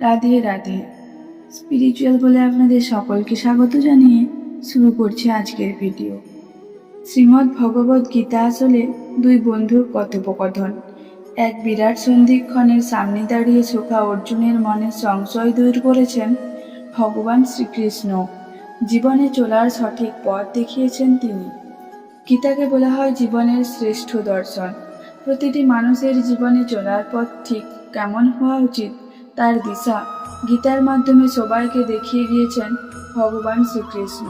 Radhe Radhe. Spiritual বলে আপনাদের সকলকে স্বাগত জানিয়ে শুরু করছি আজকের ভিডিও শ্রীমদ্ ভগবত গীতা আসলে দুই বন্ধুর কথোপকথন। এক বিরাট সন্ধিক্ষণের সামনে দাঁড়িয়ে সোখা অর্জুনের মনে সংশয় দূর করেছেন ভগবান শ্রীকৃষ্ণ। জীবনে চলার সঠিক পথ দেখিয়েছেন তিনি। গীতাকে বলা হয় জীবনের শ্রেষ্ঠ দর্শন। প্রতিটি মানুষের জীবনে চলার পথ ঠিক কেমন হওয়া উচিত তার দিশা। গীতার মাধ্যমে সবাইকে দেখিয়ে গিয়েছেন ভগবান শ্রীকৃষ্ণ।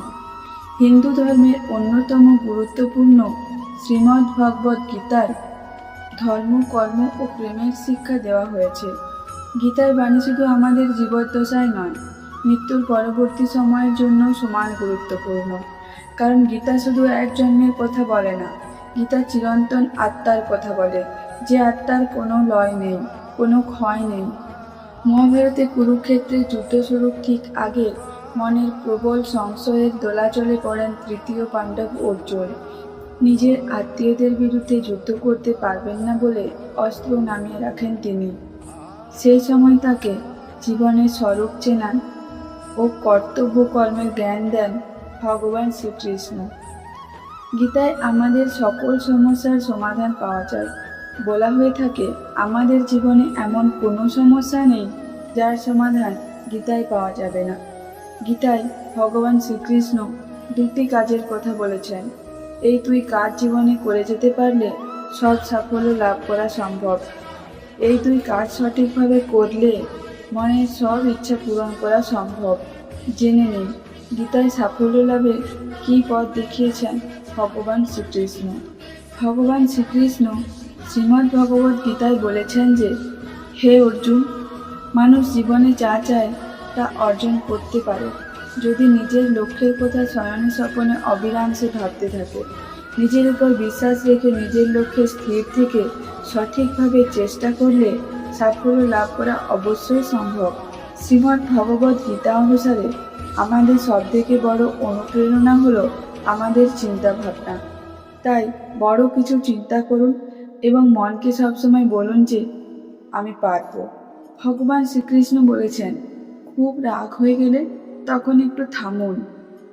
হিন্দু ধর্মের অন্যতম গুরুত্বপূর্ণ শ্রীমদ্ ভগবত গীতায় ধর্ম, কর্ম ও প্রেমের শিক্ষা দেওয়া হয়েছে। গীতার বাণী শুধু আমাদের জীবদ্দশায় নয়, মৃত্যুর পরবর্তী সময়ের জন্য সমান গুরুত্বপূর্ণ। কারণ গীতা শুধু এক জন্মের কথা বলে না, গীতা চিরন্তন আত্মার কথা বলে, যে আত্মার কোনো লয় নেই, কোনো ক্ষয় নেই। মহাভারতে কুরুক্ষেত্রে যুদ্ধ শুরুর ঠিক আগে মনের প্রবল সংশয়ের দোলাচলে পড়েন তৃতীয় পাণ্ডব অর্জুন। নিজের আত্মীয়দের বিরুদ্ধে যুদ্ধ করতে পারবেন না বলে অস্ত্র নামিয়ে রাখেন তিনি। সেই সময় তাকে জীবনের স্বরূপ চেনান ও কর্তব্য কর্মের জ্ঞান দেন ভগবান শ্রীকৃষ্ণ। গীতায় আমাদের সকল সমস্যার সমাধান পাওয়া যায়। বলা হয়ে থাকে, আমাদের জীবনে এমন কোনো সমস্যা নেই যার সমাধান গীতায় পাওয়া যাবে না। গীতায় ভগবান শ্রীকৃষ্ণ দুটি কাজের কথা বলেছেন। এই দুই কাজ জীবনে করে যেতে পারলে সব সাফল্য লাভ করা সম্ভব। এই দুই কাজ সঠিকভাবে করলে মনের সব ইচ্ছা পূরণ করা সম্ভব। জেনে নিন, গীতায় সাফল্য লাভে কী পথ দেখিয়েছেন ভগবান শ্রীকৃষ্ণ? ভগবান শ্রীকৃষ্ণ শ্রীমদ্ ভগবত গীতায় বলেছেন যে, হে অর্জুন, মানুষ জীবনে যা চায় তা অর্জন করতে পারে। যদি নিজের লক্ষ্যের কথা শয়নে স্বপনে অবিরামসে ভাবতে থাকে, নিজের উপর বিশ্বাস রেখে নিজের লক্ষ্যে স্থির থেকে সঠিকভাবে চেষ্টা করলে সাফল্য লাভ করা অবশ্যই সম্ভব। শ্রীমদ্ ভগবত গীতা অনুসারে আমাদের সবথেকে বড় অনুপ্রেরণা হলো আমাদের চিন্তা ভাবনা তাই বড় কিছু চিন্তা করুন এবং মনকে সবসময় বলুন যে, আমি পারব। ভগবান শ্রীকৃষ্ণ বলেছেন, খুব রাগ হয়ে গেলে তখন একটু থামুন।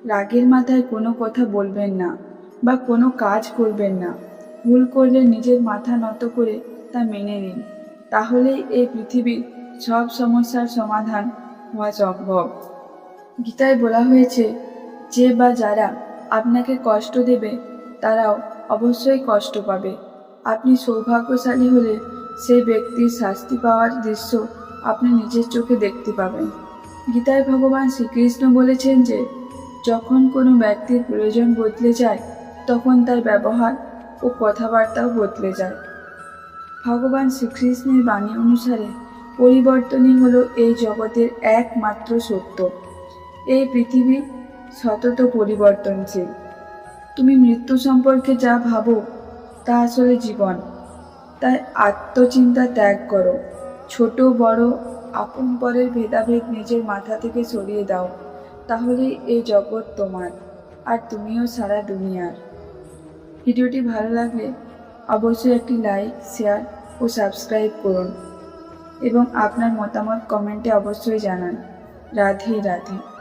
রাগের মাথায় কোনো কথা বলবেন না বা কোনো কাজ করবেন না। ভুল করলে নিজের মাথা নত করে তা মেনে নিন। তাহলেই এই পৃথিবীর সব সমস্যার সমাধান হওয়া সম্ভব। গীতায় বলা হয়েছে, যে বা যারা আপনাকে কষ্ট দেবে, তারাও অবশ্যই কষ্ট পাবে। আপনি সৌভাগ্যশালী হলে সেই ব্যক্তির শাস্তি পাওয়ার দৃশ্য আপনি নিজের চোখে দেখতে পাবেন। গীতায় ভগবান শ্রীকৃষ্ণ বলেছেন যে, যখন কোনো ব্যক্তির প্রয়োজন বদলে যায়, তখন তার ব্যবহার ও কথাবার্তাও বদলে যায়। ভগবান শ্রীকৃষ্ণের বাণী অনুসারে পরিবর্তনই হলো এই জগতের একমাত্র সত্য। এই পৃথিবী সতত পরিবর্তনশীল। তুমি মৃত্যু সম্পর্কে যা ভাবো তা আসলে জীবন। তাই আত্মচিন্তা ত্যাগ করো। ছোট, বড়, আপন পরের ভেদাভেদ নিজের মাথা থেকে সরিয়ে দাও। তাহলে এই জগৎ তোমার, আর তুমিও সারা দুনিয়ার। ভিডিওটি ভালো লাগলে অবশ্যই একটি লাইক, শেয়ার ও সাবস্ক্রাইব করুন। এবং আপনার মতামত কমেন্টে অবশ্যই জানান। রাধে রাধে।